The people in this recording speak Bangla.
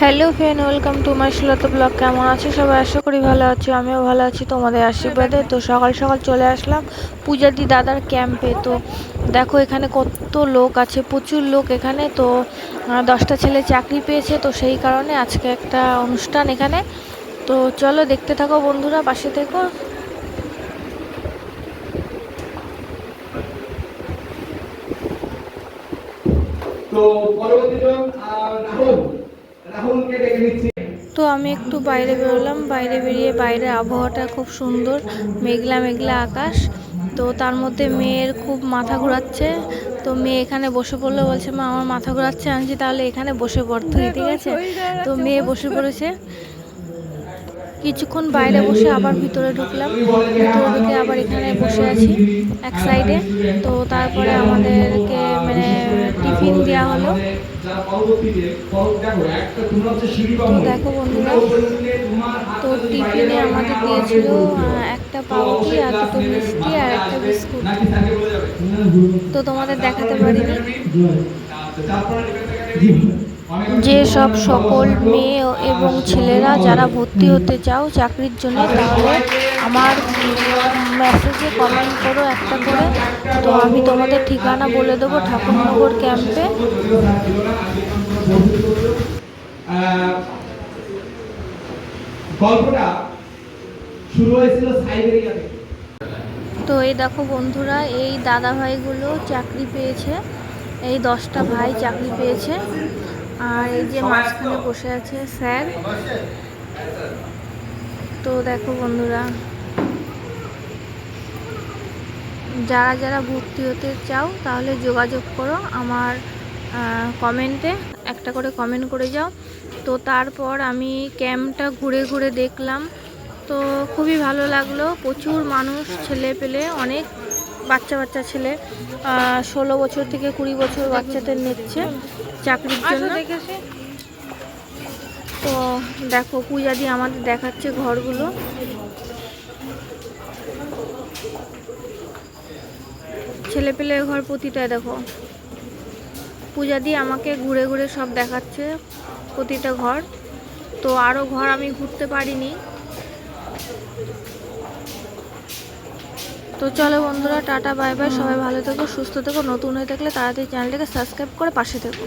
Hello friend, welcome to my শ্লোতা blog. কেমন আছো সবাই? আশা করি ভালো আছি, আমিও ভালো আছি, তোমাদের আশীর্বাদে। তো সকাল সকাল চলে আসলাম পূজাদি দাদার ক্যাম্পে। তো দেখো এখানে কত লোক আছে, প্রচুর লোক এখানে। তো দশটা ছেলে চাকরি পেয়েছে, তো সেই কারণে আজকে একটা অনুষ্ঠান এখানে। তো চলো দেখতে থাকো বন্ধুরা, পাশে থেকো। তো পরবর্তী রাহুল রাহুলকে ডেকে নিচ্ছি? তো আমি একটু বাইরে বেরোলাম। বাইরে বেরিয়ে বাইরের আবহাওয়াটা খুব সুন্দর মেঘলা মেঘলা আকাশ। তো তার মধ্যে মেয়ের খুব মাথা ঘোরাচ্ছে। তো মেয়ে এখানে বসে পড়ল বলছে মা আমার মাথা ঘোরাচ্ছে আনছি তাহলে এখানে বসে পড় তুই ঠিক আছে? তো মেয়ে বসে পড়েছে। কিছুক্ষণ বাইরে বসে আবার ভিতরে ঢুকলাম। ভিতরে ঢুকে আবার এখানে বসে আছি এক সাইডে তো তারপরে আমাদেরকে মানে টিফিন দেওয়া হলো। তো দেখো বন্ধুরা তো টিফিনে আমাদের দিয়েছিল একটা পাউরুটি আর দুটো মিষ্টি আর একটা বিস্কুট। তো তোমাদের দেখাতে পারিনি। যে সব সকল মেয়ে এবং ছেলেরা যারা ভর্তি হতে চাও চাকরির জন্য তাহলে আমার মেসেজে কমেন্ট করো একটা করে। তো আমি তোমাদের ঠিকানা বলে দেবো ঠাকুরনগর ক্যাম্পে গল্পটা শুরু হয়েছিল সাইবেরিয়া থেকে। তো এই দেখো বন্ধুরা এই দাদা ভাইগুলো চাকরি পেয়েছে। এই দশটা ভাই চাকরি পেয়েছে। আর এই যে মাঝখানে বসে আছে স্যার। তো দেখো বন্ধুরা যারা যারা ভর্তি হতে চাও তাহলে যোগাযোগ করো আমার কমেন্টে একটা করে কমেন্ট করে যাও। তো তারপর আমি ক্যাম্পটা ঘুরে ঘুরে দেখলাম। তো খুবই ভালো লাগল প্রচুর মানুষ ছেলে পেলে অনেক বাচ্চা বাচ্চা ছেলে ষোলো বছর থেকে কুড়ি বছর বাচ্চাদের নিচ্ছে চাকরির জন্য। তো দেখো পূজা দিয়ে আমাদের দেখাচ্ছে ঘরগুলো। ছেলে পেলে ঘর প্রতিটায় দেখো। পূজা দিয়ে আমাকে ঘুরে ঘুরে সব দেখাচ্ছে প্রতিটা ঘর। তো আরও ঘর আমি ঘুরতে পারিনি। তো চলো বন্ধুরা, টাটা, বাই বাই, সবাই ভালো থেকো, সুস্থ থেকো, নতুন হয়ে থাকলে তাড়াতাড়ি চ্যানেলটাকে সাবস্ক্রাইব করে পাশে থেকো।